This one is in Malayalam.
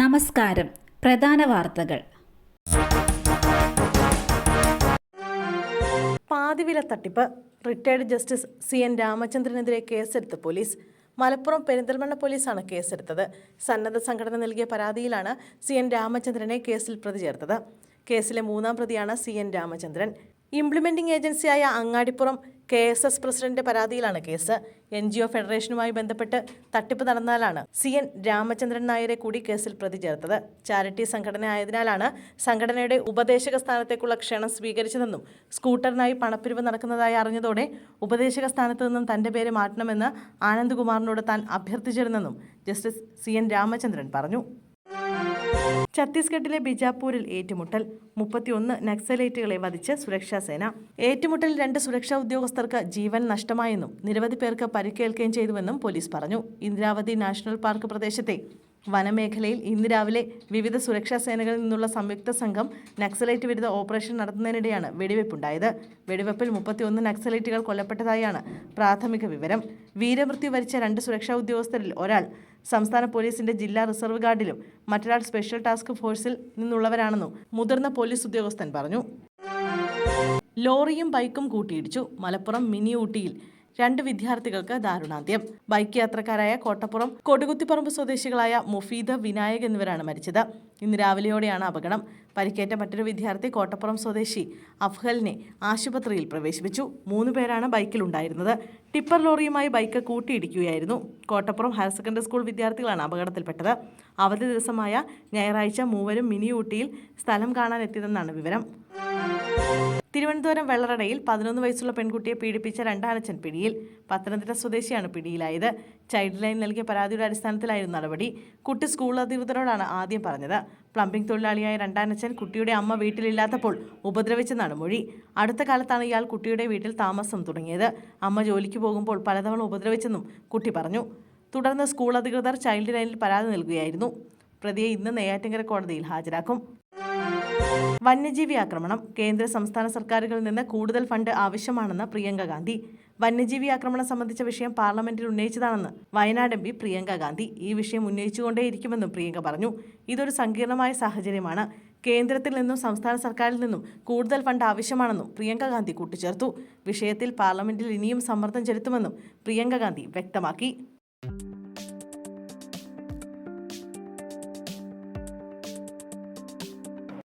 നമസ്കാരം. പ്രധാന വാർത്തകൾ. പാതിവില തട്ടിപ്പ്. റിട്ടയർഡ് ജസ്റ്റിസ് സി എൻ രാമചന്ദ്രനെതിരെ കേസെടുത്ത് പോലീസ്. മലപ്പുറം പെരിന്തൽമണ്ണ പോലീസാണ് കേസെടുത്തത്. സന്നദ്ധ സംഘടന നൽകിയ പരാതിയിലാണ് സി എൻ രാമചന്ദ്രനെ കേസിൽ പ്രതി ചേർത്തത് കേസിലെ മൂന്നാം പ്രതിയാണ് സി എൻ രാമചന്ദ്രൻ. ഇംപ്ലിമെന്റിംഗ് ഏജൻസിയായ Angadippuram K S S president പരാതിയിലാണ് കേസ്. എൻ ജി ഒ ഫെഡറേഷനുമായി ബന്ധപ്പെട്ട് തട്ടിപ്പ് നടന്നാലാണ് സി എൻ രാമചന്ദ്രൻ നായരെ കൂടി കേസിൽ പ്രതി ചേർത്തത്. ചാരിറ്റി സംഘടന ആയതിനാലാണ് സംഘടനയുടെ ഉപദേശക സ്ഥാനത്തേക്കുള്ള ക്ഷണം സ്വീകരിച്ചതെന്നും സ്കൂട്ടറിനായി പണപ്പിരിവ് നടക്കുന്നതായി അറിഞ്ഞതോടെ ഉപദേശക സ്ഥാനത്ത് നിന്നും തന്റെ പേര് മാറ്റണമെന്ന് ആനന്ദ്കുമാറിനോട് താൻ അഭ്യർത്ഥിച്ചിരുന്നെന്നും ജസ്റ്റിസ് സി എൻ രാമചന്ദ്രൻ പറഞ്ഞു. ഛത്തീസ്ഗഡിലെ ബിജാപൂരിൽ ഏറ്റുമുട്ടൽ. മുപ്പത്തിയൊന്ന് നക്സലൈറ്റുകളെ വധിച്ച് സുരക്ഷാസേന ഏറ്റുമുട്ടലിൽ രണ്ട് സുരക്ഷാ ഉദ്യോഗസ്ഥർക്ക് ജീവൻ നഷ്ടമായെന്നും നിരവധി പേർക്ക് പരിക്കേൽക്കുകയും ചെയ്തുവെന്നും പോലീസ് പറഞ്ഞു. ഇന്ദ്രാവതി നാഷണൽ പാർക്ക് പ്രദേശത്തെ വനമേഖലയിൽ ഇന്ന് രാവിലെ വിവിധ സുരക്ഷാ സേനകളിൽ നിന്നുള്ള സംയുക്ത സംഘം നക്സലൈറ്റ് വിരുദ്ധ ഓപ്പറേഷൻ നടത്തുന്നതിനിടെയാണ് വെടിവെപ്പുണ്ടായത്. വെടിവെപ്പിൽ മുപ്പത്തിയൊന്ന് നക്സലൈറ്റുകൾ കൊല്ലപ്പെട്ടതായാണ് പ്രാഥമിക വിവരം. വീരമൃത്യു വരിച്ച രണ്ട് സുരക്ഷാ ഉദ്യോഗസ്ഥരിൽ ഒരാൾ. സംസ്ഥാന പോലീസിന്റെ ജില്ലാ റിസർവ് ഗാർഡിലും മറ്റൊരാൾ സ്പെഷ്യൽ ടാസ്ക് ഫോഴ്സിൽ നിന്നുള്ളവരാണെന്നും മുതിർന്ന പോലീസ് ഉദ്യോഗസ്ഥൻ പറഞ്ഞു. ലോറിയും ബൈക്കും കൂട്ടിയിടിച്ചു. മലപ്പുറം മിനി ഊട്ടിയിൽ രണ്ട് വിദ്യാർത്ഥികൾക്ക് ദാരുണാന്ത്യം. ബൈക്ക് യാത്രക്കാരായ കോട്ടപ്പുറം കൊടുകുത്തിപ്പറമ്പ് സ്വദേശികളായ മുഫീദ വിനായക് എന്നിവരാണ് മരിച്ചത്. ഇന്ന് രാവിലെയോടെയാണ് അപകടം. പരിക്കേറ്റ മറ്റൊരു വിദ്യാർത്ഥി കോട്ടപ്പുറം സ്വദേശി അഫ്ഹലിനെ ആശുപത്രിയിൽ പ്രവേശിപ്പിച്ചു. മൂന്ന് പേരാണ് ബൈക്കിലുണ്ടായിരുന്നത് ടിപ്പർ ലോറിയുമായി ബൈക്ക് കൂട്ടിയിടിക്കുകയായിരുന്നു. കോട്ടപ്പുറം ഹയർ സെക്കൻഡറി സ്കൂൾ വിദ്യാർത്ഥികളാണ് അപകടത്തിൽപ്പെട്ടത്. അവധി ദിവസമായ ഞായറാഴ്ച മൂവരും മിനി ഊട്ടിയിൽ സ്ഥലം കാണാനെത്തിയതെന്നാണ് വിവരം. തിരുവനന്തപുരം വെള്ളറടയിൽ പതിനൊന്ന് വയസ്സുള്ള പെൺകുട്ടിയെ പീഡിപ്പിച്ച രണ്ടാനച്ചൻ പിടിയിൽ. പത്തനംതിട്ട സ്വദേശിയാണ് പിടിയിലായത്. ചൈൽഡ് ലൈൻ നൽകിയ പരാതിയുടെ അടിസ്ഥാനത്തിലായിരുന്നു നടപടി. കുട്ടി സ്കൂൾ അധികൃതരോടാണ് ആദ്യം പറഞ്ഞത്. പ്ലംബിംഗ് തൊഴിലാളിയായ രണ്ടാനച്ചൻ കുട്ടിയുടെ അമ്മ വീട്ടിലില്ലാത്തപ്പോൾ ഉപദ്രവിച്ചെന്നാണ് മൊഴി അടുത്ത കാലത്താണ് ഇയാൾ കുട്ടിയുടെ വീട്ടിൽ താമസം തുടങ്ങിയത്. അമ്മ ജോലിക്ക് പോകുമ്പോൾ പലതവണ ഉപദ്രവിച്ചെന്നും കുട്ടി പറഞ്ഞു. തുടർന്ന് സ്കൂൾ അധികൃതർ ചൈൽഡ് ലൈനിൽ പരാതി നൽകുകയായിരുന്നു. പ്രതിയെ ഇന്ന് നെയ്യാറ്റിങ്കര കോടതിയിൽ ഹാജരാക്കും. വന്യജീവി ആക്രമണം കേന്ദ്ര സംസ്ഥാന സർക്കാരുകളിൽ നിന്ന് കൂടുതൽ ഫണ്ട് ആവശ്യമാണെന്ന് പ്രിയങ്ക ഗാന്ധി. വന്യജീവി ആക്രമണം സംബന്ധിച്ച വിഷയം പാർലമെന്റിൽ ഉന്നയിച്ചതാണെന്ന് വയനാട് എം പി പ്രിയങ്ക ഗാന്ധി ഈ വിഷയം ഉന്നയിച്ചുകൊണ്ടേയിരിക്കുമെന്നും പ്രിയങ്ക പറഞ്ഞു. ഇതൊരു സങ്കീർണമായ സാഹചര്യമാണ്. കേന്ദ്രത്തിൽ നിന്നും സംസ്ഥാന സർക്കാരിൽ നിന്നും കൂടുതൽ ഫണ്ട് ആവശ്യമാണെന്നും പ്രിയങ്ക ഗാന്ധി കൂട്ടിച്ചേർത്തു. വിഷയത്തിൽ പാർലമെന്റിൽ ഇനിയും സമ്മർദ്ദം ചെലുത്തുമെന്നും പ്രിയങ്ക ഗാന്ധി വ്യക്തമാക്കി.